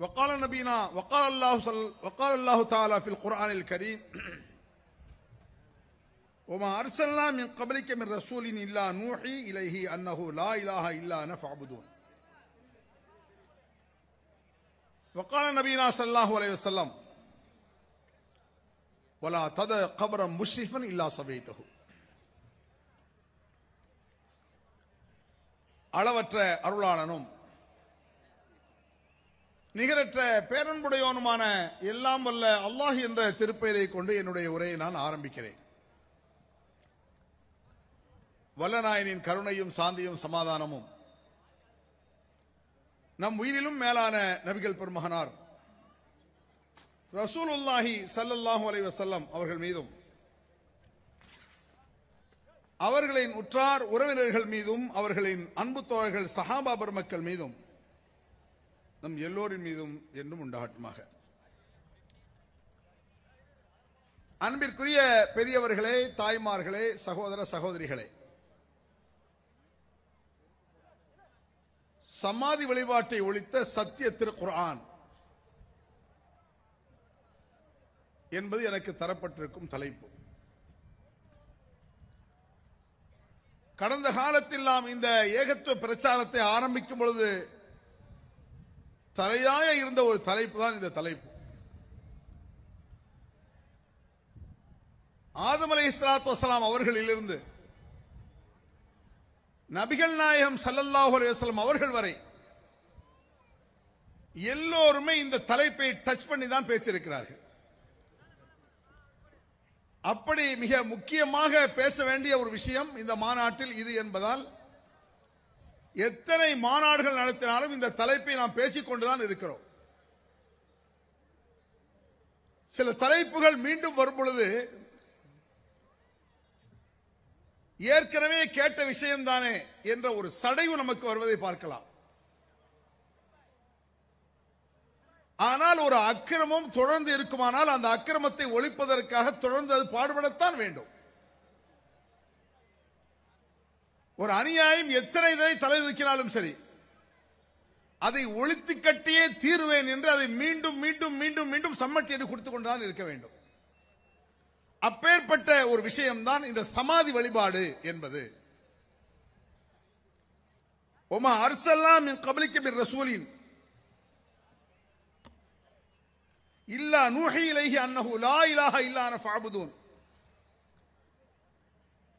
وقال نبينا وقال الله صل وقال الله تعالى في القرآن الكريم وما أرسلنا من قبلك من رسول إلا نوحي إليه أنه لا إله إلا أنا فاعبدون وقال نبينا صلى الله عليه وسلم ولا تدع قبرا مشرفا إلا صبيته அளவற்ற அருளாளனும் நிகரற்ற பேரன்புடையவனுமான எல்லாம் வல்ல அல்லாஹ் என்ற திருப்பெயரை கொண்டு என்னுடைய உரையை நான் ஆரம்பிக்கிறேன். வல்லநாயனின் கருணையும் சாந்தியும் சமாதானமும். நம் உயிரிலும் மேலான நபிகள் பெருமகனார். ரசூலுல்லாஹி சல்லல்லாஹு அலை வசல்லம் அவர்கள் மீதும் அவர்களின் உற்றார் உறவினர்கள் மீதும் அவர்களின் அன்பு தோழர்கள் சஹாபா பெருமக்கள் மீதும் நம் எல்லோரின் மீதும் என்றும் உண்டாகட்டுமாக. அன்பிற்குரிய பெரியவர்களே தாய்மார்களே சகோதர சகோதரிகளே சமாதி வழிபாட்டை ஒழித்த சத்திய திருக்குர்ஆன் என்பது எனக்கு தரப்பட்டிருக்கும் தலைப்பு. கடந்த காலத்தில் நாம் இந்த ஏகத்துவ பிரச்சாரத்தை ஆரம்பிக்கும் பொழுது தலையாய இருந்த ஒரு தலைப்பு தான் இந்த தலைப்பு. ஆதம் அலை இஸ்லாத்து வசலாம் அவர்களிலிருந்து நபிகள் நாயகம் சல்லல்லாஹு அலைஹி அவர்கள் வரை எல்லோருமே இந்த தலைப்பை டச் பண்ணி தான் பேசியிருக்கிறார்கள். அப்படி மிக முக்கியமாக பேச வேண்டிய ஒரு விஷயம் இந்த மாநாட்டில் இது என்பதால் எத்தனை மாநாடுகள் நடத்தினாலும் இந்த தலைப்பை நாம் பேசிக்கொண்டுதான் இருக்கிறோம். சில தலைப்புகள் மீண்டும் வரும் பொழுது ஏற்கனவே கேட்ட விஷயம்தானே என்ற ஒரு சடைவு நமக்கு வருவதை பார்க்கலாம். ஆனால் ஒரு அக்கிரமம் தொடர்ந்து இருக்குமானால் அந்த அக்கிரமத்தை ஒழிப்பதற்காக தொடர்ந்து அது பாடுபடத்தான் வேண்டும். ஒரு அநியாயம் எத்தனை தடவை தலை தூக்கினாலும் சரி அதை ஒழித்து கட்டியே தீருவேன் என்று அதை மீண்டும் மீண்டும் மீண்டும் மீண்டும் சம்மட்டி என்று கொடுத்து கொண்டுதான் இருக்க வேண்டும். அப்பேற்பட்ட ஒரு விஷயம்தான் இந்த சமாதி வழிபாடு என்பது. ஒமா அர்சல்லாம் கபலிக்க ரசூலின். இல்லா நூஹி இலகி அன்னஹு லா இலாஹ இல்லான ஃபாபுதூன்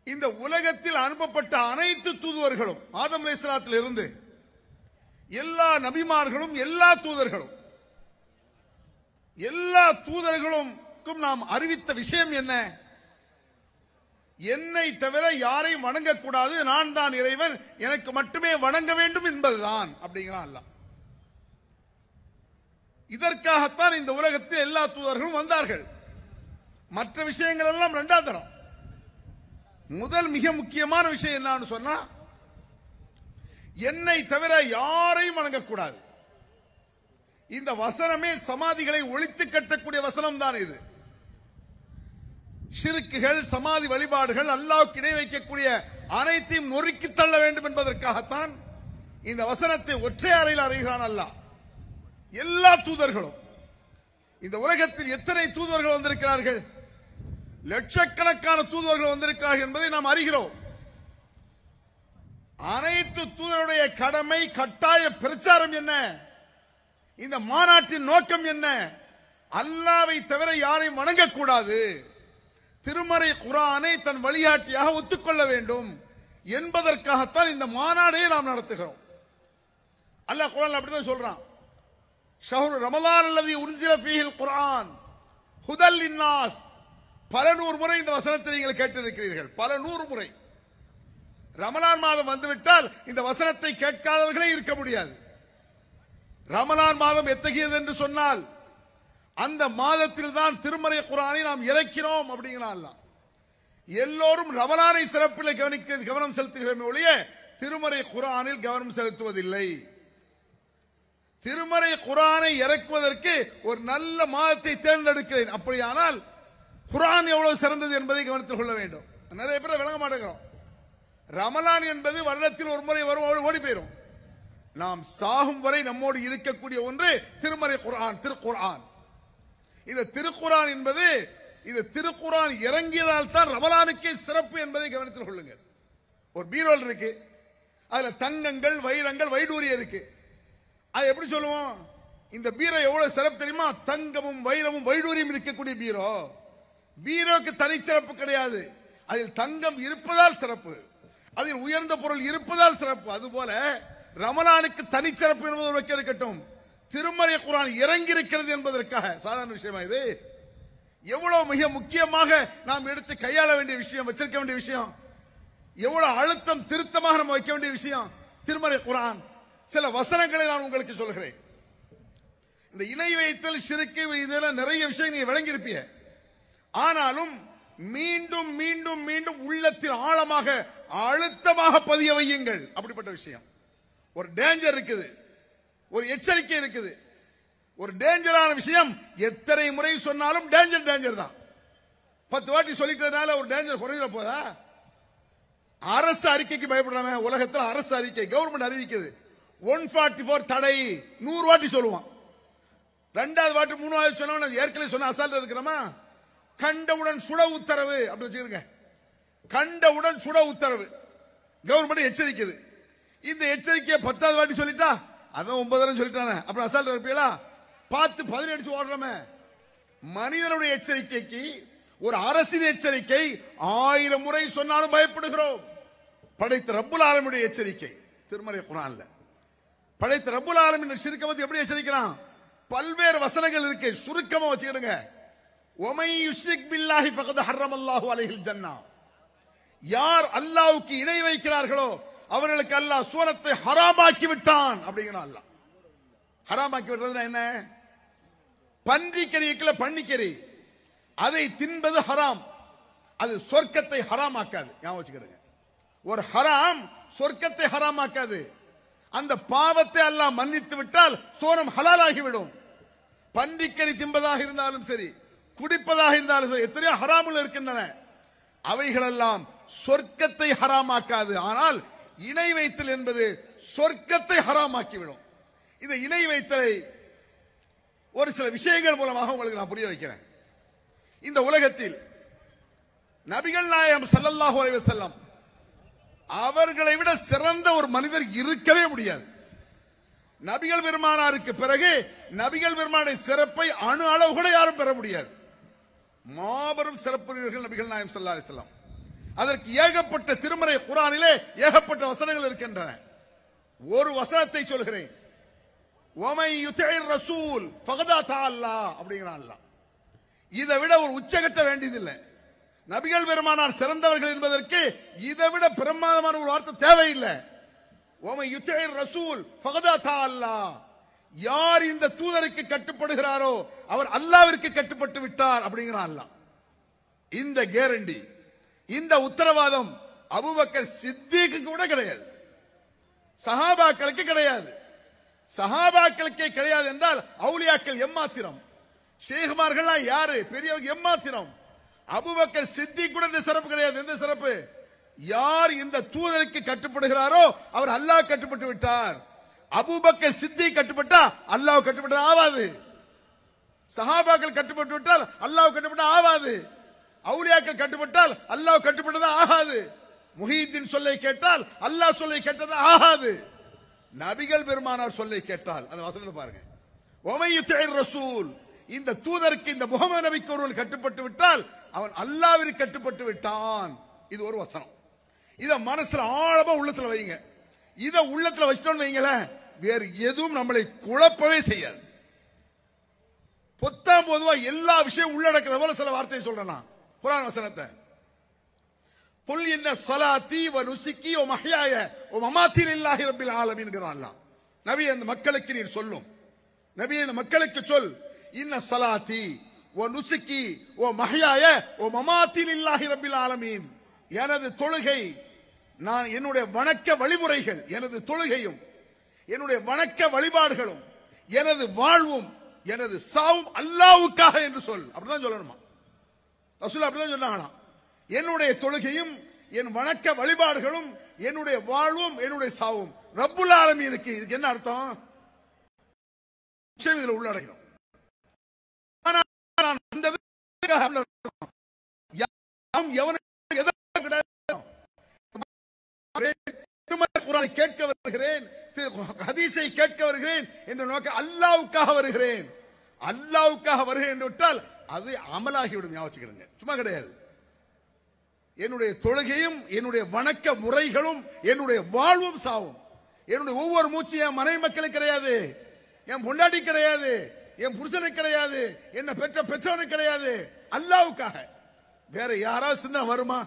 இந்த உலகத்தில் அனுப்பப்பட்ட அனைத்து தூதுவர்களும் ஆதம் அலைஹிஸ்ஸலாத்தில் இருந்து எல்லா நபிமார்களும் எல்லா தூதர்களும் எல்லா தூதர்களுக்கும் நாம் அறிவித்த விஷயம் என்ன? என்னை தவிர யாரையும் வணங்கக்கூடாது நான் தான் இறைவன் எனக்கு மட்டுமே வணங்க வேண்டும் என்பதுதான் அப்படிங்கிறான் அல்லாஹ். இதற்காகத்தான் இந்த உலகத்தில் எல்லா தூதர்களும் வந்தார்கள். மற்ற விஷயங்கள் எல்லாம் இரண்டாம் தரம். முதல் மிக முக்கியமான விஷயம் என்னன்னு சொன்னா என்னை தவிர யாரையும் வணங்கக்கூடாது. இந்த வசனமே சமாதிகளை ஒழித்து கட்டக்கூடிய வசனம் தான் இது. சிறுக்குகள் சமாதி வழிபாடுகள் அல்லாவுக்கு இணை வைக்கக்கூடிய அனைத்தையும் நொறுக்கி தள்ள வேண்டும் என்பதற்காகத்தான் இந்த வசனத்தை ஒற்றை அறையில் அறிகிறான் அல்லாஹ். எல்லா தூதர்களும் இந்த உலகத்தில் எத்தனை தூதர்கள் வந்திருக்கிறார்கள்? லட்சக்கணக்கான தூதுவர்கள் வந்திருக்கிறார்கள் என்பதை நாம் அறிகிறோம். அனைத்து தூதருடைய கடமை கட்டாய பிரச்சாரம் என்ன? இந்த மாநாட்டின் நோக்கம் என்ன? அல்லாவை தவிர யாரையும் வணங்கக்கூடாது. திருமறை குரானை தன் வழிகாட்டியாக ஒத்துக்கொள்ள வேண்டும் என்பதற்காகத்தான் இந்த மாநாடே நாம் நடத்துகிறோம். அல்லாஹ் குரான் அப்படிதான் சொல்றான். ஷஹரு ரமலான் அல்லது உன்சில ஃபீஹில் குர்ஆன் ஹுதல் இன்னாஸ் பல நூறு முறை இந்த வசனத்தை நீங்கள் கேட்டிருக்கிறீர்கள். பல நூறு முறை. ரமலான் மாதம் வந்துவிட்டால் இந்த வசனத்தை கேட்காதவர்களே இருக்க முடியாது. ரமலான் மாதம் எத்தகையது என்று சொன்னால் அந்த மாதத்தில் தான் திருமறை குரானை நாம் இறக்கிறோம் அப்படிங்கிறான் எல்லோரும் ரமலானை சிறப்பில் கவனிக்க கவனம் செலுத்துகிறோமே ஒழிய திருமறை குரானில் கவனம் செலுத்துவதில்லை. திருமறை குரானை இறக்குவதற்கு ஒரு நல்ல மாதத்தை தேர்ந்தெடுக்கிறேன். அப்படியானால் குரான் எவ்வளவு சிறந்தது என்பதை கவனத்தில் கொள்ள வேண்டும். நிறைய பேர் விளங்க மாட்டேங்கிறோம். ரமலான் என்பது வருடத்தில் ஒரு முறை வரும் ஓடி- ஓடி போயிடும் நாம் சாகும் வரை நம்மோடு இருக்கக்கூடிய ஒன்று திருமறை குரான் திருக்குரான் இந்த திருக்குரான் என்பது இது திருக்குரான் இறங்கியதால் தான் ரமலானுக்கே சிறப்பு என்பதை கவனத்தில் கொள்ளுங்கள். ஒரு பீரோல் இருக்கு. அதுல தங்கங்கள் வைரங்கள் வைடூரியம் இருக்கு. அது எப்படி சொல்லுவோம்? இந்த பீரோ எவ்வளவு சிறப்பு தெரியுமா? தங்கமும் வைரமும் வைடூரியம் இருக்கக்கூடிய பீரோ. பீரோக்கு தனிச்சிறப்பு கிடையாது. அதில் தங்கம் இருப்பதால் சிறப்பு. அதில் உயர்ந்த பொருள் இருப்பதால் சிறப்பு. அதுபோல ரமலானுக்கு தனிச்சிறப்பு என்பது வைக்க இருக்கட்டும். திருமறை குரான் இறங்கி இருக்கிறது என்பதற்காக சாதாரண விஷயமா இது? எவ்வளவு மிக முக்கியமாக நாம் எடுத்து கையாள வேண்டிய விஷயம் வச்சிருக்க வேண்டிய விஷயம்? எவ்வளவு அழுத்தம் திருத்தமாக நம்ம வைக்க வேண்டிய விஷயம்? திருமறை குரான். சில வசனங்களை நான் உங்களுக்கு சொல்கிறேன். இந்த இணை வைத்தல் சிறுக்கு இதெல்லாம் நிறைய விஷயம் நீங்க விளங்கி ஆனாலும் மீண்டும் மீண்டும் மீண்டும் உள்ளத்தில் ஆழமாக அழுத்தமாக பதிய வையுங்கள். அப்படிப்பட்ட விஷயம். ஒரு டேஞ்சர் இருக்குது. ஒரு எச்சரிக்கை இருக்குது. ஒரு டேஞ்சரான விஷயம். எத்தனை முறை சொன்னாலும் டேஞ்சர் டேஞ்சர் தான். பத்து வாட்டி சொல்லிட்டதுனால ஒரு டேஞ்சர் குறைஞ்சிட போதா? அரசு அறிக்கைக்கு பயப்படுறாங்க உலகத்தில் அரசு அறிக்கை கவர்மெண்ட் அறிவிக்குது. ஒன் ஃபார்ட்டி ஃபோர் தடை. நூறு வாட்டி சொல்லுவான். ரெண்டாவது வாட்டி மூணாவது சொன்னவன ஏற்கனவே சொன்ன அசால்ட் இருக்கிறோமா? கண்டவுடன் சுட உத்தரவு. அப்படி வச்சுக்கிடுங்க. கண்டவுடன் சுட உத்தரவு. கவர்மெண்ட் எச்சரிக்குது. இந்த எச்சரிக்கையை பத்தாவது வாட்டி சொல்லிட்டா அதான் ஒன்பதாயிரம் சொல்லிட்டானே. அப்புறம் அசால்ட் இருப்பீங்களா பார்த்து பதினடிச்சு ஓடுறோமே. மனிதனுடைய எச்சரிக்கைக்கு ஒரு அரசின் எச்சரிக்கை ஆயிரம் முறை சொன்னாலும் பயப்படுகிறோம். படைத்த ரப்புல் ஆலமுடைய எச்சரிக்கை. திருமறை குரான்ல. படைத்த ரப்புல் ஆலமின் சிறுக்க வந்து எப்படி எச்சரிக்கிறான்? பல்வேறு வசனங்கள் இருக்கு. சுருக்கமா வச்சுக்கிடுங்க. ஒமை யுஷ்ரிக் பில்லாஹி பகத ஹர்ரம் அல்லாஹு அலைஹில் ஜன்னா யார் அல்லாவுக்கு இணை வைக்கிறார்களோ அவர்களுக்கு அல்லாஹ் சூரத்தை ஹராமாக்கி விட்டான் அப்படிங்கிறான் அல்லாஹ். ஹராமாக்கி விடுறதுனா என்ன? பன்றிக்கறி இருக்குல்ல பன்னிக்கறி. அதை தின்பது ஹராம். அது சொர்க்கத்தை ஹராமாக்காது. ஞாபகம் வச்சுக்கிடுங்க. ஒரு ஹராம் சொர்க்கத்தை ஹராமாக்காது. அந்த பாவத்தை அல்லாஹ் மன்னித்து விட்டால் சோனம் ஹலாலாகிவிடும். பன்றிக்கறி தின்பதாக இருந்தாலும் சரி குடிப்பதாக இருந்தாலும் எத்தனையோ ஹராமுகள் இருக்கின்றன. அவைகளெல்லாம் சொர்க்கத்தை ஹராமாக்காது. ஆனால் இணை வைத்தல் என்பது சொர்க்கத்தை ஹராமாக்கிவிடும். இந்த இணை வைத்தலை ஒரு சில விஷயங்கள் மூலமாக உங்களுக்கு நான் புரிய வைக்கிறேன். இந்த உலகத்தில் நபிகள் நாயகம் ஸல்லல்லாஹு அலைஹி செல்லம் அவர்களை விட சிறந்த ஒரு மனிதர் இருக்கவே முடியாது. நபிகள் பெருமானாருக்கு பிறகு நபிகள் பெருமானுடைய சிறப்பை அணு அளவு கூட யாரும் பெற முடியாது. மாபெரும் சிறப்புகள் நபிகள் நாயம் சல்லா அலைஹி அதற்கு ஏகப்பட்ட திருமறை குரானிலே ஏகப்பட்ட வசனங்கள் இருக்கின்றன. ஒரு வசனத்தை சொல்கிறேன். ஒமை யுத்தைர் ரசூல் ஃபகதா தால்லா அப்படிங்கிறான் அல்லாஹ். இதை விட ஒரு உச்சகட்ட வேண்டியதில்லை. நபிகள் பெருமானார் சிறந்தவர்கள் என்பதற்கு இதை விட பிரமாதமான ஒரு வார்த்தை தேவையில்லை. ஓமை யுத்தைர் ரசூல் ஃபகதா தால்லா யார் இந்த தூதருக்கு கட்டுப்படுகிறாரோ அவர் அல்லாவிற்கு கட்டுப்பட்டு விட்டார் அப்படிங்கிறான் அல்லாஹ். இந்த கேரண்டி இந்த உத்தரவாதம் அபுபக்கர் சித்திக்கு கூட கிடையாது. சஹாபாக்களுக்கு கிடையாது. சஹாபாக்களுக்கே கிடையாது என்றால் அவுளியாக்கள் எம்மாத்திரம். ஷேகுமார்கள்லாம் யாரு? பெரியவங்க எம்மாத்திரம். அபுபக்கர் சித்தி கூட இந்த சிறப்பு கிடையாது. எந்த சிறப்பு? யார் இந்த தூதருக்கு கட்டுப்படுகிறாரோ அவர் அல்லாஹ் கட்டுப்பட்டு விட்டார். அபூபக்க சித்தி கட்டுப்பட்டா அல்லாஹ் கட்டுப்பட்டது ஆவாது. சஹாபாக்கள் கட்டுப்பட்டு விட்டால் அல்லாஹ் கட்டுப்பட்ட ஆவாது. அவுலியாக்கள் கட்டுப்பட்டால் அல்லாஹ் கட்டுப்பட்டது ஆகாது. முஹீத்தின் சொல்லை கேட்டால் அல்லாஹ் சொல்லை கேட்டது ஆகாது. நபிகள் பெருமானார் சொல்லை கேட்டால் அந்த வசனத்தை பாருங்க. ஒமையுத்தேர் ரசூல். இந்த தூதருக்கு இந்த முகமது நபிக்கு ஒருவன் கட்டுப்பட்டு விட்டால் அவன் அல்லாவிற்கு கட்டுப்பட்டு விட்டான். இது ஒரு வசனம். இத மனசுல ஆழமா உள்ளத்துல வைங்க. இத உள்ளத்துல வச்சிட்டோம்னு வைங்களேன் வேறு எதுவும் நம்மளை குழப்பவே செய்யாது. பொத்தாம் பொதுவா எல்லா விஷயம் உள்ளடக்கிற போல சில வார்த்தையை சொல்றேன் குரான் வசனத்தை. புல் என்ன சலாத்தி வ நுசுக்கி ஓ மகையாய ஓ மமாத்தில் இல்லாஹி ரப்பில் ஆலமின்கிறான் நபி அந்த மக்களுக்கு நீர் சொல்லும். நபி அந்த மக்களுக்கு சொல். இன்ன சலாத்தி ஓ நுசுக்கி ஓ மகையாய ஓ மமாத்தில் இல்லாஹி ரப்பில் ஆலமீன் எனது தொழுகை நான் என்னுடைய வணக்க வழிமுறைகள் எனது தொழுகையும் என்னுடைய வணக்க வழிபாடுகளும் எனது வாழ்வும் எனது சாவும் அல்லாவுக்காக என்று சொல். அப்படிதான் சொல்லணுமா? ரசூல் அப்படிதான் சொன்னாங்களாம் என்னுடைய தொழுகையும் என் வணக்க வழிபாடுகளும் என்னுடைய வாழ்வும் என்னுடைய சாவும். ரப்புல் ஆலமீனுக்கு இதுக்கு என்ன அர்த்தம்? விஷயம் இதுல உள்ளடக்கிறோம் எவனுக்கு எதற்கும் கிடையாது. குரானை கேட்க வருகிறேன் ஹதீஸை கேட்க வருகிறேன் என்ற நோக்க அல்லாவுக்காக வருகிறேன். அல்லாவுக்காக வருகிறேன் என்று விட்டால் அது அமலாகிவிடும் ஞாபகம் சும்மா கிடையாது. என்னுடைய தொழுகையும் என்னுடைய வணக்க முறைகளும் என்னுடைய வாழ்வும் சாவும். என்னுடைய ஒவ்வொரு மூச்சு என் மனைவி மக்களுக்கு கிடையாது. என் பொண்டாடி கிடையாது. என் புருஷனுக்கு கிடையாது. என்ன பெற்ற பெற்றவனுக்கு கிடையாது. அல்லாவுக்காக. வேற யாராவது சிந்தனை வருமா?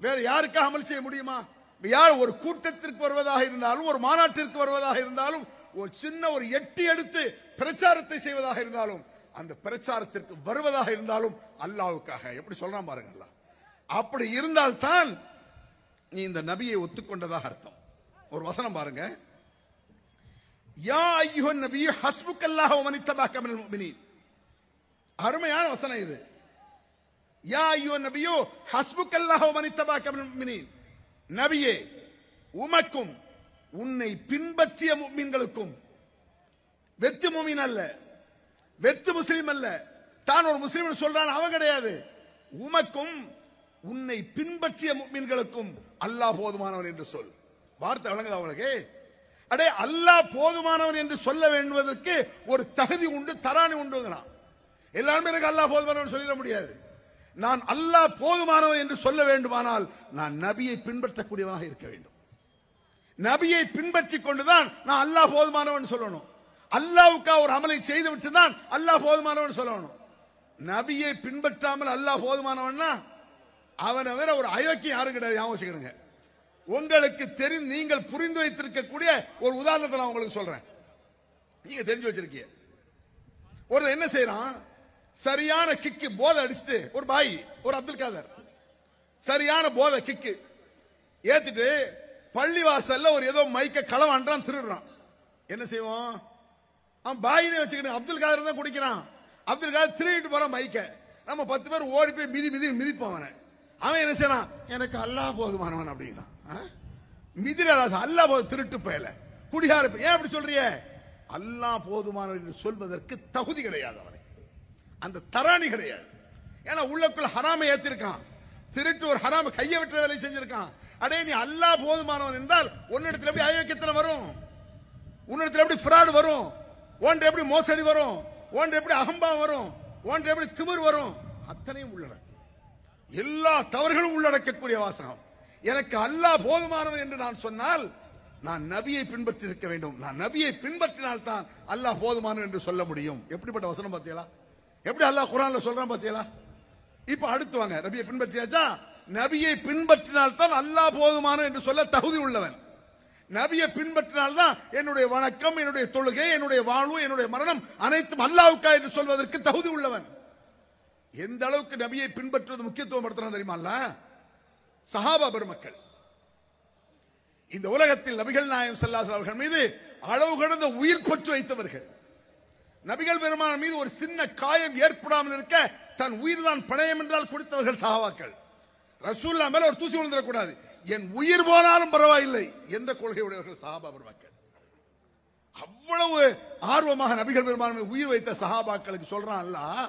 வேற யாருக்காக அமல் செய்ய முடியுமா? யார் ஒரு கூட்டத்திற்கு வருவதாக இருந்தாலும் ஒரு மாநாட்டிற்கு வருவதாக இருந்தாலும் ஒரு சின்ன ஒரு எட்டி எடுத்து பிரச்சாரத்தை செய்வதாக இருந்தாலும் அந்த பிரச்சாரத்திற்கு வருவதாக இருந்தாலும் அல்லாவுக்காக. எப்படி சொல்றான் பாருங்க அல்லாஹ். அப்படி இருந்தால்தான் நீ இந்த நபியை ஒத்துக்கொண்டதாக அர்த்தம். ஒரு வசனம் பாருங்க. யா ஐயோ நபி ஹஸ்புக் அல்லாஹ் மினல் அருமையான வசனம் இது. யா ஐயோ நபியோ ஹஸ்புக் அல்லாஹ் மினல் நபியே உமக்கும் உன்னை பின்பற்றிய மீன்களுக்கும் வெத்து முமீன் அல்ல வெத்து முஸ்லீம் அல்ல. தான் ஒரு முஸ்லீம் சொல்றான் அவன் கிடையாது. உமக்கும் உன்னை பின்பற்றிய மீன்களுக்கும் அல்லாஹ் போதுமானவன் என்று சொல். வார்த்தை வழங்குது அவனுக்கு அடே அல்லாஹ் போதுமானவன் என்று சொல்ல வேண்டுவதற்கு ஒரு தகுதி உண்டு தராணி உண்டுங்கிறான். எல்லாருமே எனக்கு அல்லாஹ் போதுமானவன் சொல்லிட முடியாது. நான் அல்லாஹ் போதுமானவன் என்று சொல்ல வேண்டுமானால் நான் நபியை பின்பற்றக்கூடியவனாக இருக்க வேண்டும். நபியை பின்பற்றி கொண்டுதான் நான் அல்லாஹ் போதுமானவன் சொல்லணும். அல்லாவுக்கா ஒரு அமலை செய்து விட்டு தான் அல்லாஹ் போதுமானவன் சொல்லணும். நபியை பின்பற்றாமல் அல்லாஹ் போதுமானவன்னா அவனை வேற ஒரு அயோக்கியம் யாரும் கிடையாது யோசிக்கணுங்க உங்களுக்கு தெரிந்து நீங்கள் புரிந்து வைத்திருக்கக்கூடிய ஒரு உதாரணத்தை நான் உங்களுக்கு சொல்றேன். நீங்க தெரிஞ்சு வச்சிருக்கீங்க. ஒரு என்ன செய்யறான் சரியான கிக்கு போதை அடிச்சுட்டு ஒரு பாய் ஒரு அப்துல் காதர். சரியான போதை கிக்கு ஏத்திட்டு பள்ளிவாசல்ல ஒரு ஏதோ மைக்க களவான்றான் திருடுறான். என்ன செய்வோம் அவன் பாயினே வச்சுக்கிட்டு அப்துல் காதர் தான் குடிக்கிறான். அப்துல் காதர் திருடிட்டு போறான் மைக்க. நம்ம பத்து பேர் ஓடி போய் மிதி மிதி மிதிப்போம் அவனை. அவன் என்ன செய்யறான்? எனக்கு அல்லாஹ் போதுமானவன் அப்படிங்கிறான். ஆ? அல்லா அல்லாஹ் போது திருட்டு பயல. குடிகார ஏன் அப்படி சொல்றிய? அல்லாஹ் போதுமானவன் என்று சொல்வதற்கு தகுதி கிடையாது அவன் அந்த தராணி கிடையாது. ஏன்னா உள்ளக்குள்ள ஹராம ஏத்திருக்கான். திருட்டு ஒரு ஹராம கையை விட்டுற வேலை செஞ்சிருக்கான். அடே நீ அல்லாஹ் போதுமானவன் என்றால் உன்னிடத்துல எப்படி அயோக்கியத்தனை வரும்? உன்னிடத்துல எப்படி ஃப்ராடு வரும்? ஒன்று எப்படி மோசடி வரும்? ஒன்று எப்படி அகம்பாவம் வரும்? ஒன்று எப்படி திமிர் வரும்? அத்தனையும் உள்ளடக்கும். எல்லா தவறுகளும் உள்ளடக்கக்கூடிய வாசகம். எனக்கு அல்லாஹ் போதுமானவன் என்று நான் சொன்னால் நான் நபியை பின்பற்றி இருக்க வேண்டும். நான் நபியை பின்பற்றினால் தான் அல்லாஹ் போதுமானவன் என்று சொல்ல முடியும். எப்படிப்பட்ட வசனம் பார்த்தீங்களா? எப்படி அல்லாஹ் குரான்ல சொல்றான் பாத்தீங்களா? இப்ப அடுத்து வாங்க. நபியை பின்பற்றியாச்சா? நபியை பின்பற்றினால் தான் அல்லாஹ் போதுமான என்று சொல்ல தகுதி உள்ளவன். நபியை பின்பற்றினால் தான் என்னுடைய வணக்கம் என்னுடைய தொழுகை என்னுடைய வாழ்வு என்னுடைய மரணம் அனைத்தும் அல்லாவுக்கா என்று சொல்வதற்கு தகுதி உள்ளவன். எந்த அளவுக்கு நபியை பின்பற்றுவது முக்கியத்துவம் படுத்துறான் தெரியுமா சஹாபா பெருமக்கள். இந்த உலகத்தில் நபிகள் நாயம் செல்லாசர் அவர்கள் மீது அளவு கடந்த உயிர் பற்று வைத்தவர்கள். நபிகள் பெருமான மீது ஒரு சின்ன காயம் ஏற்படாமல் இருக்க தன் உயிர் தான் பணயம் என்றால் கொடுத்தவர்கள் சஹாபாக்கள் ரசூல்லா மேல ஒரு தூசி விழுந்துடக்கூடாது. என் உயிர் போனாலும் பரவாயில்லை என்ற கொள்கை உடையவர்கள் சஹாபா பெருமக்கள். அவ்வளவு ஆர்வமாக நபிகள் பெருமான உயிர் வைத்த சஹாபாக்களுக்கு சொல்றான் அல்லாஹ்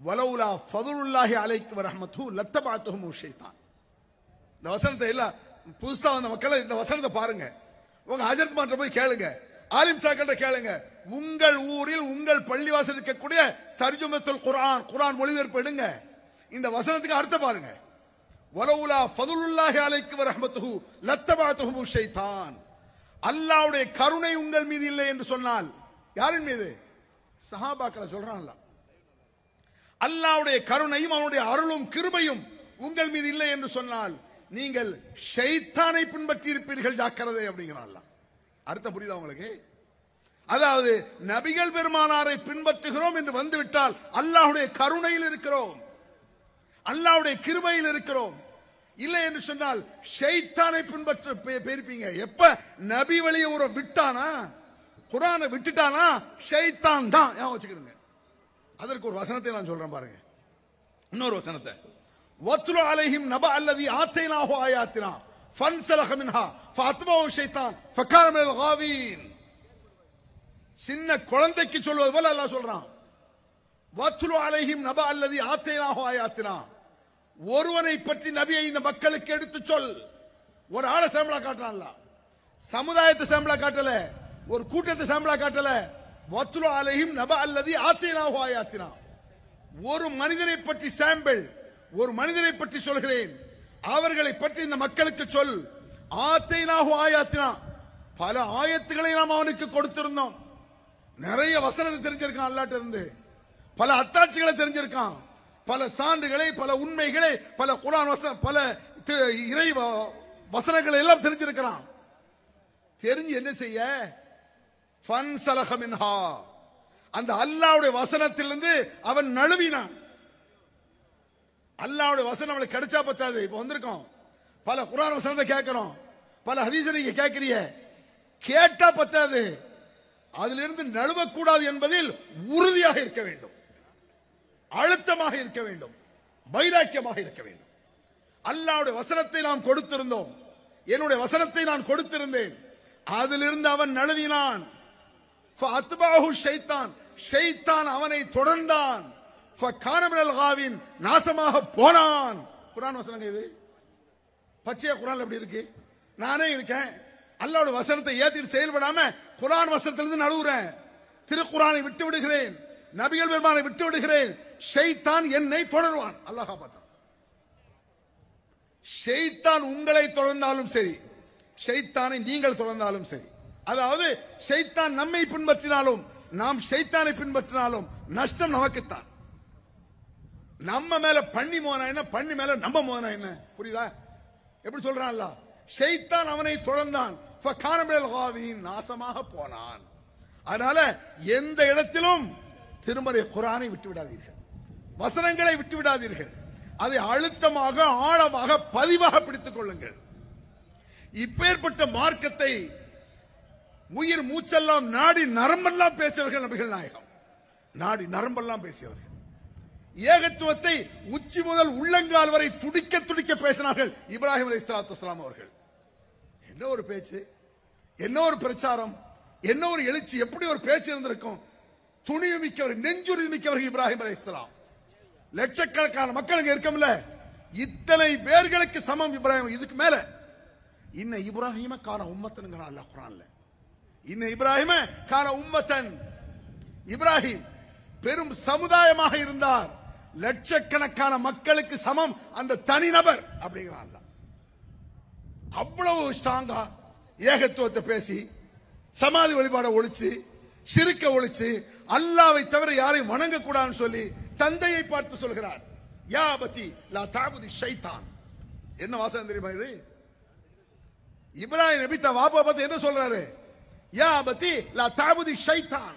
வலவுலா ஃபதுலுல்லாஹி அலைக்கு வரஹ்மத்து லத்தபாத்துஹும் ஷைத்தான். இந்த வசனத்தை இல்ல புதுசா வந்த மக்களை இந்த வசனத்தை பாருங்க. உங்க ஹஜரத் மாற்ற போய் கேளுங்க. ஆலிம் சாக்கிட்ட கேளுங்க. உங்கள் ஊரில் உங்கள் பள்ளிவாசல் இருக்கக்கூடிய தர்ஜுமத்துல் குரான் குரான் மொழிபெயர்ப்பு எடுங்க. இந்த வசனத்துக்கு அர்த்தம் பாருங்க. வலவுலா ஃபதுலுல்லாஹி அலைக்கு வரஹமத்துஹு லத்தபாத்துஹு ஷைத்தான் அல்லாஹ்வுடைய கருணை உங்கள் மீது இல்லை என்று சொன்னால் யாரின் மீது? சஹாபாக்களை சொல்றான்ல அல்லாஹ்வுடைய கருணையும் அவனுடைய அருளும் கிருபையும் உங்கள் மீது இல்லை என்று சொன்னால் நீங்கள் ஷைத்தானை பின்பற்றி இருப்பீர்கள் ஜாக்கிரதை அப்படிங்கிறான் அர்த்தம் புரியுதா உங்களுக்கு? அதாவது நபிகள் பெருமானாரை பின்பற்றுகிறோம் என்று வந்துவிட்டால் அல்லாஹுடைய கருணையில் இருக்கிறோம். அல்லாஹ்வுடைய கிருபையில் இருக்கிறோம். இல்லை என்று சொன்னால் ஷைத்தானை பின்பற்ற பே- எப்ப? நபி வழியை ஒரு விட்டானா? குரானை விட்டுட்டானா? ஷைத்தான் தான். ஞாபகம் வச்சுக்கிடுங்க. அதற்கு ஒரு வசனத்தை நான் சொல்றேன் பாருங்க. இன்னொரு வசனத்தை. வத்ரு அலைஹிம் நப அல்லது ஆத்தைனாஹு ஆயாத்தினா. ஃபன்சலஹ மின்ஹா ஃபஅத்பஹு ஷைத்தான் ஃபகான மினல் காவீன் சின்ன குழந்தைக்கு சொல்வது போல அல்லாஹ் சொல்றான். வத்லு அலைஹிம் நப அல்லது ஆத்தைனாஹு ஆயாத்தினா. ஒருவனை பற்றி நபியை இந்த மக்களுக்கு எடுத்து சொல். ஒரு ஆளை சாம்பிளா காட்டுறான்ல. சமுதாயத்தை சாம்பிளா காட்டல. ஒரு கூட்டத்தை சாம்பிளா காட்டல. வத்லு அலைஹிம் நப அல்லது ஆத்தைனாஹு ஆயாத்தினா. ஒரு மனிதனை பற்றி சாம்பிள் ஒரு மனிதனை பற்றி சொல்கிறேன். அவர்களை பற்றி இந்த மக்களுக்கு சொல். ஆத்தைனாஹு ஆயாத்தினா. பல ஆயத்துகளை நாம் அவனுக்கு கொடுத்திருந்தோம். நிறைய வசனத்தை தெரிஞ்சிருக்கான் அல்லாட்ட இருந்து பல அத்தாட்சிகளை தெரிஞ்சிருக்கான். பல சான்றுகளை பல உண்மைகளை பல குரான் வசன பல தி- இறை வசனங்களை எல்லாம் தெரிஞ்சிருக்கிறான். தெரிஞ்சு என்ன செய்ய? ஃபன்சலக அந்த அல்லாவுடைய வசனத்திலிருந்து அவன் நழுவினான். அல்லாவுடைய வசனம் நம்மளுக்கு கிடைச்சா பத்தாது. இப்ப வந்திருக்கோம். பல குரான் வசனத்தை கேட்கிறோம். பல ஹதீச நீங்க கேட்கிறீங்க. கேட்டா பத்தாது. அதிலிருந்து நழுவக்கூடாது என்பதில் உறுதியாக இருக்க வேண்டும். அழுத்தமாக இருக்க வேண்டும். வைராக்கியமாக இருக்க வேண்டும். அல்லாவுடைய வசனத்தை நாம் கொடுத்திருந்தோம். என்னுடைய வசனத்தை நான் கொடுத்திருந்தேன். அதிலிருந்து அவன் நழுவினான். ஃபஅத்பஅஹு ஷைத்தான். ஷைத்தான் அவனை தொடர்ந்தான். நாசமாக போனான் குரான் வசனங்க இது? பச்சையா குரான் எப்படி இருக்கு? நானே இருக்கேன். அல்லாவோட வசனத்தை ஏத்திட்டு செயல்படாம குரான் வசனத்திலிருந்து நழுவுறேன். திருக்குறானை விட்டு விடுகிறேன். நபிகள் பெருமானை விட்டு விடுகிறேன். ஷைத்தான் என்னை தொடருவான். அல்லாஹா பார்த்தான் ஷைத்தான் உங்களை தொடர்ந்தாலும் சரி ஷைத்தானை நீங்கள் தொடர்ந்தாலும் சரி அதாவது ஷைத்தான் நம்மை பின்பற்றினாலும் நாம் ஷைத்தானை பின்பற்றினாலும் நஷ்டம் நமக்குத்தான். நம்ம மேல பண்ணி மோனா என்ன? பண்ணி மேல நம்ம மோனா என்ன? புரியுதா? எப்படி சொல்றான்ல? ஷைத்தான் அவனை தொடர்ந்தான் நாசமாக போனான். அதனால எந்த இடத்திலும் திருமறை குரானை விட்டு விடாதீர்கள். வசனங்களை விட்டு விடாதீர்கள். அதை அழுத்தமாக ஆழமாக பதிவாக பிடித்துக் கொள்ளுங்கள். இப்பேற்பட்ட மார்க்கத்தை உயிர் மூச்செல்லாம் நாடி நரம்பெல்லாம் பேசியவர்கள் நபிகள் நாயகம். நாடி நரம்பெல்லாம் பேசியவர்கள். ஏகத்துவத்தை உச்சி முதல் உள்ளங்கால் வரை துடிக்க துடிக்க பேசினார்கள் இப்ராஹிம் அலி சலாத்து அவர்கள். என்ன ஒரு பேச்சு? என்ன ஒரு பிரச்சாரம்? என்ன ஒரு எழுச்சி? எப்படி ஒரு பேச்சு இருந்திருக்கும்? துணிவு மிக்கவர் நெஞ்சுறுதி மிக்கவர்கள் இப்ராஹிம் அலை லட்சக்கணக்கான மக்கள் இங்க இத்தனை பேர்களுக்கு சமம் இப்ராஹிம். இதுக்கு மேல. இன்ன இப்ராஹிம கான உம்மத்தனுங்கிறான் அல்ல குரான்ல இன்ன இப்ராஹிம கான உம்மத்தன். இப்ராஹிம் பெரும் சமுதாயமாக இருந்தார். லட்சக்கணக்கான மக்களுக்கு சமம் அந்த தனிநபர் அப்படிங்கிறான் அவ்வளவு ஸ்ட்ராங்கா ஏகத்துவத்தை பேசி சமாதி வழிபாட ஒழிச்சு சிறுக்க ஒழிச்சு அல்லாவை தவிர யாரையும் வணங்க கூடாதுன்னு சொல்லி தந்தையை பார்த்து சொல்கிறார். யா லா தாபதி ஷைதான் என்ன வாசகம் தெரியுமா இது? இப்ராஹிம் நபி தன் வாப்பா பார்த்து என்ன சொல்றாரு? யா லா தாபதி ஷைதான்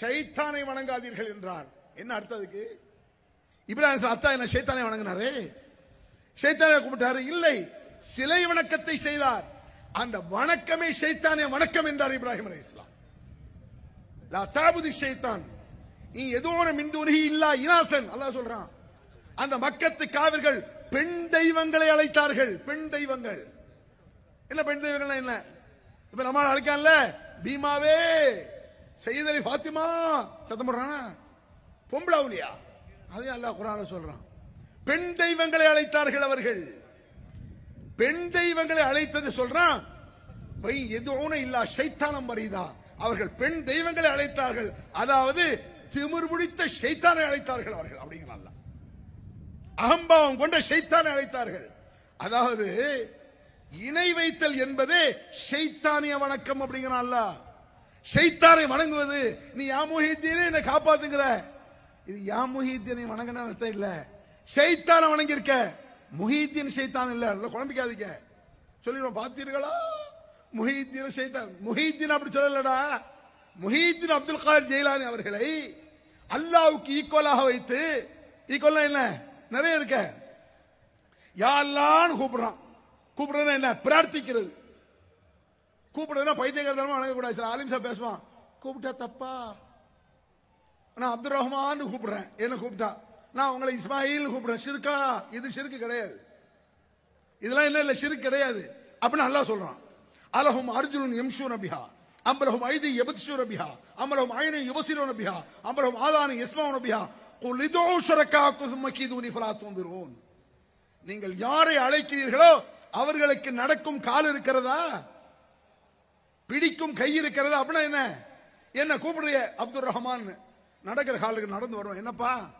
ஷைத்தானை வணங்காதீர்கள் என்றார். என்ன அர்த்தம் அதுக்கு? இப்ராஹிம் அத்தா என்ன ஷைத்தானை வணங்கினாரே. ஷைத்தானை கும்பிட்டாரு இல்லை சிலை வணக்கத்தை செய்தார். அந்த வணக்கமே ஷைத்தானே வணக்கம் என்றார் இப்ராஹிம் அலி இஸ்லாம் லதாபுதி தாபுதி ஷைத்தான். நீ எதோன மிந்துருகி இல்லா இனாசன் அல்லாஹ் சொல்றான். அந்த மக்கத்து காவிர்கள் பெண் தெய்வங்களை அழைத்தார்கள் பெண் தெய்வங்கள். என்ன பெண் தெய்வங்கள் என்ன? இப்ப நம்ம அழைக்கான்ல பீமாவே சையத் ஃபாத்திமா. சத்தம் போடுறானா? பொம்பளை அதே அதையும் அல்லாஹ் குரான சொல்றான். பெண் தெய்வங்களை அழைத்தார்கள் அவர்கள். பெண் தெய்வங்களை அழைத்தது சொல்றான். வை எதுவும் இல்லா ஷைத்தானம் மரிதா அவர்கள் பெண் தெய்வங்களை அழைத்தார்கள். அதாவது திமிர் பிடித்த சைத்தானை அழைத்தார்கள் அவர்கள் அப்படிங்கிறான் அகம்பாவம் கொண்ட ஷைத்தானை அழைத்தார்கள். அதாவது இணை வைத்தல் என்பதே ஷைத்தானிய வணக்கம் அப்படிங்கிறான்ல ஷைத்தானை வணங்குவது நீ யாமோகித்தீனே என்னை காப்பாத்துங்கிற இது யா முஹித்தீனை வணங்கின அர்த்தம் இல்ல. ஷைத்தானை வணங்கியிருக்க. முஹித்தீன் ஷைத்தான் இல்ல. நல்லா குழம்பிக்காதீங்க. சொல்லிடுவோம். பார்த்தீர்களா? முஹித்தீன் ஷைத்தான். முஹீத்தீன் அப்படி சொல்லலடா. முஹீத்தின் அப்துல் கார் ஜெயிலானி அவர்களை அல்லாவுக்கு ஈக்குவலாக வைத்து ஈக்குவல்லாம் என்ன? நிறைய இருக்க. யாரெல்லாம் கூப்பிடுறான். கூப்பிடுறது என்ன? பிரார்த்திக்கிறது. கூப்பிடுறதுனா பைத்தியகாரத்தனமா வணங்கக்கூடாது. சில ஆலிம்சா பேசுவான். கூப்பிட்டா தப்பா? நான் அப்துல் ரஹ்மான் கூப்பிடுறேன். என்ன கூப்பிட்டா? நான் உங்களை இஸ்மாயில் கூப்பிடுறேன். ஷிர்கா. இது ஷிருக்கு கிடையாது. இதெல்லாம் என்ன இல்லை ஷிர்க் கிடையாது. அப்படின்னு அல்லாஹ் சொல்றான். அலஹும் அர்ஜுனன் எம்ஷூ நபிஹா. அம்பலஹும் ஐதி எபத்ஷூ நபிஹா. அம்பலஹும் ஐனு யுபசிரோ நபிஹா. அம்பலஹும் ஆதானு யஸ்மாவு நபிஹா. குலிதோ ஷரக்கா ஷரக்காக்கு ஃபலா துந்திரூன் நீங்கள் யாரை அழைக்கிறீர்களோ அவர்களுக்கு நடக்கும் கால் இருக்கிறதா? பிடிக்கும் கை இருக்கிறதா? அப்படின்னா என்ன? என்ன கூப்பிடுறிய? அப்துல் ரஹ்மான் நடக்கிற ஹாலுக்கு நடந்து வருவோம் என்னப்பா?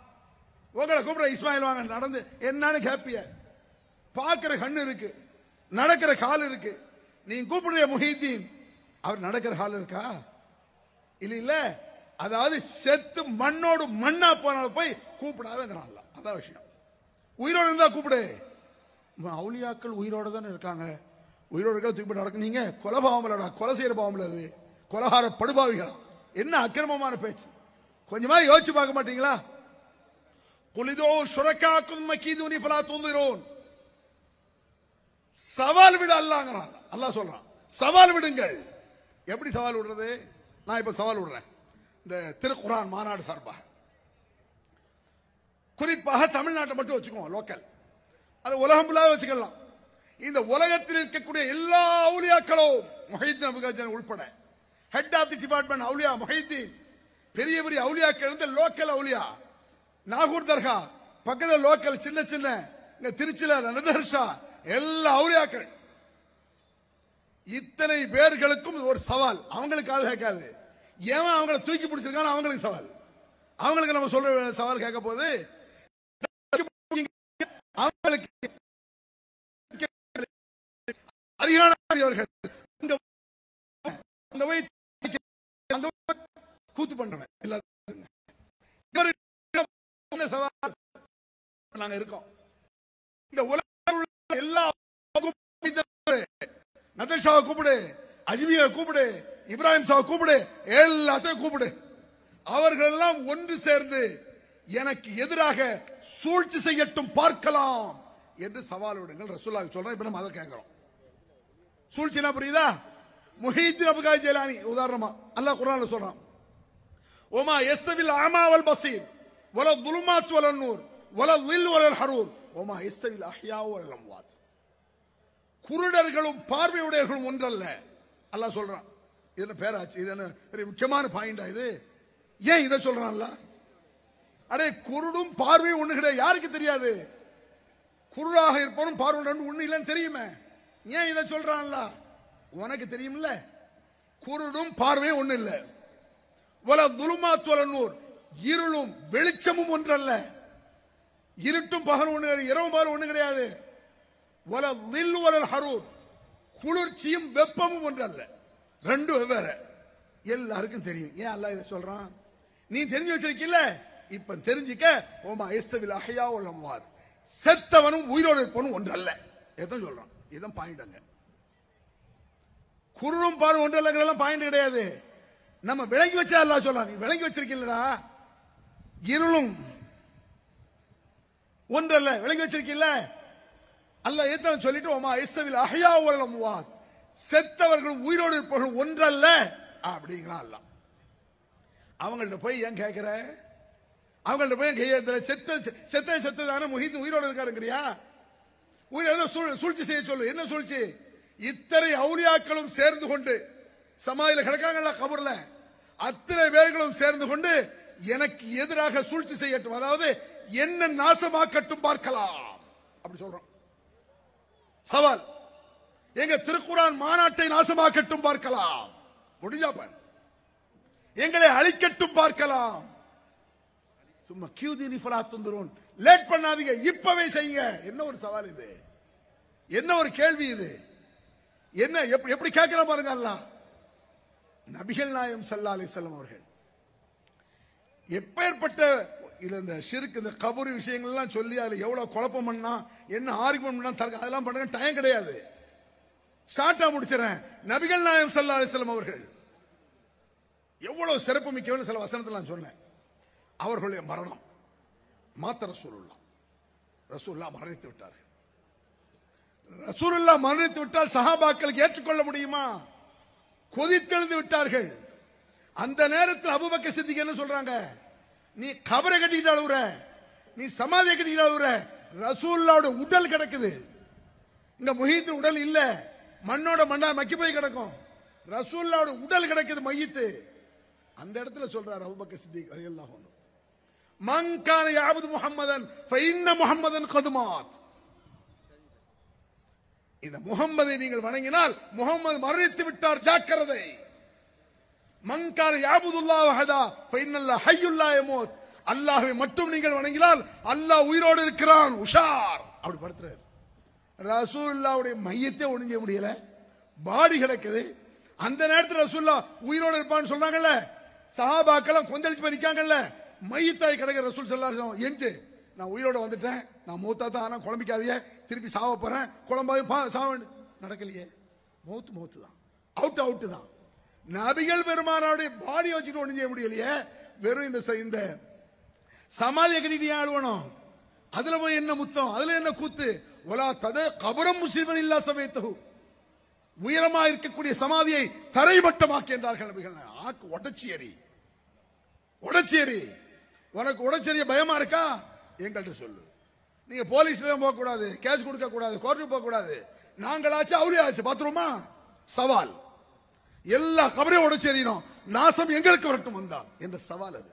உங்களை கூப்பிட இஸ்மாயில் வாங்க நடந்து. என்னன்னு கேப்பிய. பார்க்கிற கண்ணு இருக்கு. நடக்கிற கால் இருக்கு. நீ கூப்பிடுற முஹீத்தீன் அவர் நடக்கிற கால் இருக்கா? இல்ல இல்ல. அதாவது செத்து மண்ணோடு மண்ணா போனாலும் போய் கூப்பிடாதங்கிறான் அதான் விஷயம். உயிரோடு இருந்தா கூப்பிடு. அவுளியாக்கள் உயிரோடு தானே இருக்காங்க. உயிரோடு இருக்க தூக்கி நடக்கு நீங்க கொலை பாவம்லடா கொலை செய்யற பாவம் அது. கொலகார படுபாவிகளா. என்ன அக்கிரமமான பேச்சு. கொஞ்சமா யோசிச்சு பார்க்க மாட்டீங்களா? குளிதோ சுரக்காக்கும் மக்கீதுனி பலா தூந்துகிறோம் சவால் விட அல்லாங்கிறான். அல்லா சொல்றான் சவால் விடுங்கள். எப்படி சவால் விடுறது? நான் இப்ப சவால் விடுறேன். இந்த திருக்குரான் மாநாடு சார்பாக. குறிப்பாக தமிழ்நாட்டை மட்டும் வச்சுக்குவோம் லோக்கல் அது உலகம் ஃபுல்லாக வச்சுக்கலாம். இந்த உலகத்தில் இருக்கக்கூடிய எல்லா அவுலியாக்களும் மொஹித்தீன் அபுகாஜன் உள்பட ஹெட் ஆஃப் தி டிபார்ட்மெண்ட் அவுலியா மொஹித்தீன் பெரிய பெரிய அவுளியாக்கள் இருந்து லோக்கல் அவுலியா நாகூர் தர்கா பக்கத்துல லோக்கல் சின்ன சின்ன. இங்க திருச்சியில நதர்ஷா எல்லா அவுளியாக்கள் இத்தனை பேர்களுக்கும் ஒரு சவால். அவங்களுக்கு காது கேட்காது. ஏன் அவங்கள தூக்கி பிடிச்சிருக்காங்க அவங்களுக்கு சவால். அவங்களுக்கு நம்ம சொல்ற சவால் கேட்க போது அவங்களுக்கு அரியானாதி அவர்கள் கூத்து பண்றவன் எல்லாரும் சவால் நாங்க இருக்கோம். இந்த உலக எல்லா நதர்ஷாவை கூப்பிடு அஜ்மீரை கூப்பிடு இப்ராஹிம் ஷாவை கூப்பிடு எல்லாத்தையும் கூப்பிடு. அவர்கள் எல்லாம் ஒன்று சேர்ந்து எனக்கு எதிராக சூழ்ச்சி செய்யட்டும் பார்க்கலாம் என்று சவால் விடுங்கள். ரசூல்லாவுக்கு சொல்றேன் இப்ப நம்ம அதை கேட்கிறோம். சூழ்ச்சினா புரியுதா? முஹீத்தின் அபுகாய் ஜெயலானி உதாரணமா அல்லாஹ் குர்ஆன்ல சொல்றான். ஓமா எஸ்ஸவில் ஆமாவல் பசீர் வல துலுமாத் வல நூர் வல வில் வல ஹரூர் ஓமா எஸ்ஸவில் அஹ்யா அம்வாத் குருடர்களும் பார்வையுடையர்களும் ஒன்றல்ல. அல்லாஹ் சொல்றான். இது என்ன பேராச்சு? இது என்ன பெரிய முக்கியமான பாயிண்டா இது? ஏன் இதை சொல்றான்ல அடே குருடும் பார்வையும் ஒண்ணு கிடையாது. யாருக்கு தெரியாது? குருடாக இருப்பவனும் பார்வை ரெண்டு ஒண்ணு இல்லைன்னு தெரியுமே. ஏன் இதை சொல்றான்ல உனக்கு தெரியும்ல? குருடும் பார்வையும் ஒண்ணு இல்லை. வல துலுமாத் வல நூர். இருளும் வெளிச்சமும் ஒன்றல்ல. இருட்டும் பகல் ஒண்ணு இரவு இரவும் பகல் ஒண்ணு கிடையாது. வல நில் வலல் ஹரூர். குளிர்ச்சியும் வெப்பமும் ஒன்றல்ல. ரெண்டும் வெவ்வேறு. எல்லாருக்கும் தெரியும். ஏன் அல்ல இதை சொல்றான்? நீ தெரிஞ்சு வச்சிருக்கீல்ல? இப்ப தெரிஞ்சுக்க ஓமா இஸ்தவில் அஹையா வல் செத்தவனும் உயிரோடு இருப்பவனும் ஒன்றல்ல. எதுவும் சொல்றான். இதான் பாயிண்ட் அங்க. குருளும் பாலும் ஒன்றல்லங்கிறதெல்லாம் பாயிண்ட் கிடையாது. நம்ம விளங்கி வச்சா அல்லா சொல்லலாம் நீ விளங்கி வச்சிருக்கீங்களா இருளும். ஒன்றல்ல விளங்கி வச்சிருக்கீல்ல அல்ல ஏத்தவன் சொல்லிட்டு ஓமா இசவில் அஹ்யா உரலம் அம்வாத். செத்தவர்களும் உயிரோடு இருப்பவர்கள் ஒன்றல்ல அப்படிங்கிறான் அல்லாஹ். அவங்கள்ட்ட போய் ஏன் கேட்கிற அவங்கள்ட்ட போய் கையெழுத்துற செத்த செத்த செத்ததான முஹித் உயிரோடு இருக்காருங்கிறியா? உயிரோட சூழ்- சூழ்ச்சி செய்ய சொல்லு. என்ன சூழ்ச்சி? இத்தனை அவுலியாக்களும் சேர்ந்து கொண்டு சமாதியில் கிடக்காங்கல்ல கபூர்ல. அத்தனை பேர்களும் சேர்ந்து கொண்டு எனக்கு எதிராக சூழ்ச்சி செய்யட்டும். அதாவது என்ன நாசமாக்கட்டும் பார்க்கலாம். அப்படி சொல்றோம். சவால் எங்க திருக்குறான் மாநாட்டை நாசமாக்கட்டும் பார்க்கலாம். முடிஞ்சா பாரு. எங்களை அழிக்கட்டும் பார்க்கலாம். சும்மா கியூதினி தந்துரும் லேட் பண்ணாதீங்க. இப்பவே செய்யுங்க. என்ன ஒரு சவால் இது? என்ன ஒரு கேள்வி இது? என்ன எப்படி எப்படி கேட்கிற பாருங்க அல்லாஹ் நபிகள் நாயம் சல்லா அலிசல்லம் அவர்கள். எப்பேற்பட்ட இதில் இந்த ஷிருக்கு இந்த கபூர் விஷயங்கள் எல்லாம் சொல்லி அதுல எவ்வளவு குழப்பம் பண்ணா என்ன ஆர்குமெண்ட் பண்ணா தரக்கு அதெல்லாம் பண்ணுங்க டைம் கிடையாது. ஷார்ட்டா முடிச்சிடறேன். நபிகள் நாயம் சல்லா அலிஸ்லாம் அவர்கள் எவ்வளவு சிறப்பு மிக்கவன்னு சில வசனத்தில் நான் சொன்னேன். அவர்களுடைய மரணம் மாத்த ரசூலுல்லா ரசூல்லா மரணித்து விட்டார்கள். ரசூலுல்லா மரணித்து விட்டால் சஹாபாக்களுக்கு ஏற்றுக்கொள்ள முடியுமா? கொதித்தெழுந்து விட்டார்கள். அந்த நேரத்தில் அபுபக்க சித்திக்கு என்ன சொல்றாங்க? நீ கபரை கட்டிக்கிட்டு அழுவுற. நீ சமாதியை கட்டிக்கிட்டு அழுவுற. ரசூல்லாவோட உடல் கிடக்குது. இங்க முஹீத்தின் உடல் இல்ல. மண்ணோட மண்ணா மக்கி போய் கிடக்கும். ரசூல்லாவோட உடல் கிடக்குது மையத்து. அந்த இடத்துல சொல்றார் அபுபக்க சித்திக் ரலியல்லாஹு அன்ஹு. மன் கான முகமதன் முஹம்மதன் கதுமாத். இந்த முகம்மதை நீங்கள் வணங்கினால் முகம்மது மரணித்து விட்டார் ஜாக்கிரதை. மங்கான யாபுதுல்லா வஹதா ஃபைனல்லா ஹையுல்லா எமோத் அல்லாஹை மட்டும் நீங்கள் வணங்கினால் அல்லாஹ் உயிரோடு இருக்கிறான் உஷார். அப்படி படுத்துறாரு. ரசூல்லாவுடைய மையத்தை ஒழிஞ்ச முடியல. பாடி கிடக்குது. அந்த நேரத்தில் ரசூல்லா உயிரோடு இருப்பான்னு சொன்னாங்கல்ல. சஹாபாக்கெல்லாம் கொந்தளிச்சு பண்ணிக்காங்கல்ல மையத்தாய் கிடக்கிற ரசூல் செல்லாரு எஞ்சு. நான் உயிரோட வந்துட்டேன். நான் மூத்தா தான் ஆனா திருப்பி சாவ போறேன். குழம்பாது பா- சாவ நடக்கலையே. மௌத்து மௌத்து தான். அவுட் அவுட்டு தான். நபிகள் பெருமானாவுடைய பாடி வச்சுட்டு ஒண்ணு செய்ய முடியலையே. வெறும் இந்த இந்த சமாதியை கட்டிட்டு ஏன் அழுவணும்? அதுல போய் என்ன முத்தம்? அதுல என்ன கூத்து? ஒலா தத கபரம் முஸ்லிமன் இல்லா சமயத்தகு உயரமா இருக்கக்கூடிய சமாதியை தரைமட்டமாக்கி என்றார்கள் நபிகள். ஆக்கு உடச்சி எறி உடச்சி உனக்கு உடச்செறிய பயமா இருக்கா? எங்கள்கிட்ட சொல்லு. நீங்க போலீஸ்லாம் போக கூடாது கேஸ் கொடுக்க கூடாது கோர்ட்டுக்கு போக கூடாது நாங்களாச்சு அவரே ஆச்சு பாத்துருமா சவால். எல்லா கபரையும் உடச்சி நாசம் எங்களுக்கு வரட்டும் வந்தான் என்ற சவால் அது.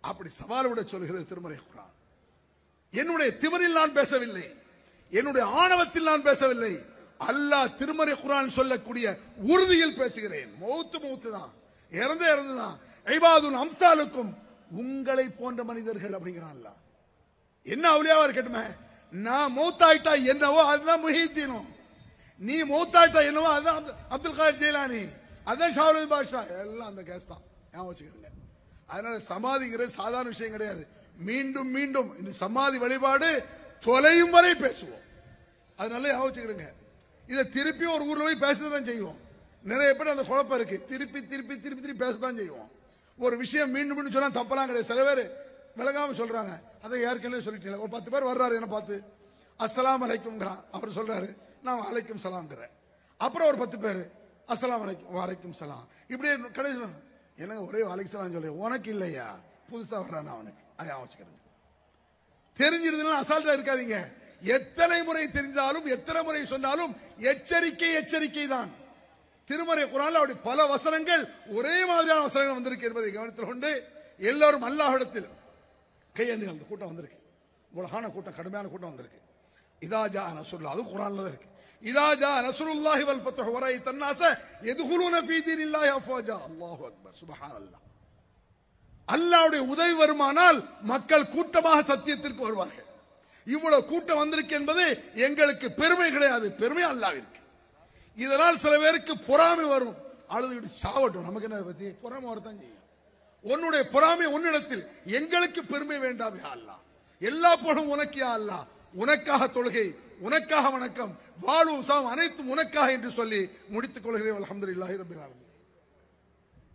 அப்படி சவால் விட சொல்கிறது திருமறை குரான். என்னுடைய திமிரில் நான் பேசவில்லை. என்னுடைய ஆணவத்தில் நான் பேசவில்லை. அல்லாஹ் திருமறை குரான் சொல்லக்கூடிய உறுதியில் பேசுகிறேன். மௌத்து மௌத்து தான். இறந்து இறந்து தான். ஐபாதுன் அம்சாலுக்கும் உங்களை போன்ற மனிதர்கள் அப்படிங்கிறான் அல்லாஹ். என்ன அவளியாவா இருக்கட்டுமே? நான் மூத்தாயிட்டா என்னவோ அதுதான் முஹித்தீனும் நீ மூத்தாயிட்டா என்னவோ அதுதான் அப்து- அப்துல் காதர் ஜெயிலானி. அதான் ஷாவுல் பாஷா. எல்லாம் அந்த கேஸ் தான். ஞாபகம் வச்சுக்கிடுங்க அதனால சமாதிங்கிறது சாதாரண விஷயம் கிடையாது. மீண்டும் மீண்டும் இந்த சமாதி வழிபாடு தொலையும் வரை பேசுவோம். அதனால ஞாபகம் வச்சுக்கிடுங்க. இதை திருப்பி ஒரு ஊர்ல போய் பேசதான் செய்வோம். நிறைய பேர் அந்த குழப்பம் இருக்கு. திருப்பி திருப்பி திருப்பி திருப்பி பேசத்தான் செய்வோம். ஒரு விஷயம் மீண்டும் மீண்டும் சொன்னா தப்பலாம் கிடையாது. சில பேர் விளங்காம சொல்றாங்க. அதை ஏற்கனவே சொல்லிட்டீங்க ஒரு பத்து பேர் வர்றாரு என்ன பார்த்து. அஸ்லாம் அலைக்கும்ங்கிறான். அவர் சொல்றாரு நான் அலைக்கும் சலாம்ங்கிறேன். அப்புறம் ஒரு பத்து பேர் அஸ்லாம் அலைக்கும் வலைக்கும் சலாம். இப்படியே கடைசி எனக்கு ஒரே வலைக்கு சலாம் சொல்லி உனக்கு இல்லையா? புதுசாக வர்றான் அவனுக்கு? அதை வச்சுக்கிறேன் தெரிஞ்சிருந்தா அசால்ட்டா இருக்காதீங்க. எத்தனை முறை தெரிந்தாலும் எத்தனை முறை சொன்னாலும் எச்சரிக்கை எச்சரிக்கை தான். திருமறை குரான் அப்படி பல வசனங்கள் ஒரே மாதிரியான வசனங்கள் வந்திருக்கு என்பதை கவனத்தில் கொண்டு எல்லாரும் அல்லாஹிடத்தில் கையேந்துகள் அந்த கூட்டம் வந்திருக்கு. உலகான கூட்டம் கடுமையான கூட்டம் வந்திருக்கு. இதா ஜா நசுல்லா அது குரான்ல தான் இருக்கு. இதா ஜா நசுருல்லாஹி வல் ஃபத்ஹு வரை தன்னாச யதுகுலூன ஃபீ தீனில்லாஹி அஃவாஜா அல்லாஹு அக்பர் சுப்ஹானல்லாஹ். அல்லாஹ்வுடைய உதவி வருமானால் மக்கள் கூட்டமாக சத்தியத்திற்கு வருவார்கள். இவ்வளவு கூட்டம் வந்திருக்கு என்பது எங்களுக்கு பெருமை கிடையாது. பெருமை அல்லாவிற்கு. இதனால் சில பேருக்கு பொறாமை வரும். அழுதுகிட்டு சாவட்டும். நமக்கு என்ன பத்தி? பொறாமை வரத்தான் செய்யும். உன்னுடைய பொறாமை உன்னிடத்தில் எங்களுக்கு பெருமை வேண்டாம் யா அல்லாஹ். எல்லா புகழும் உனக்கு யா அல்லாஹ். உனக்காக தொழுகை உனக்காக வணக்கம். வாழும் சாம் அனைத்தும் உனக்காக என்று சொல்லி முடித்துக் கொள்கிறேன். அலமது இல்லாஹி ஆலமீன்.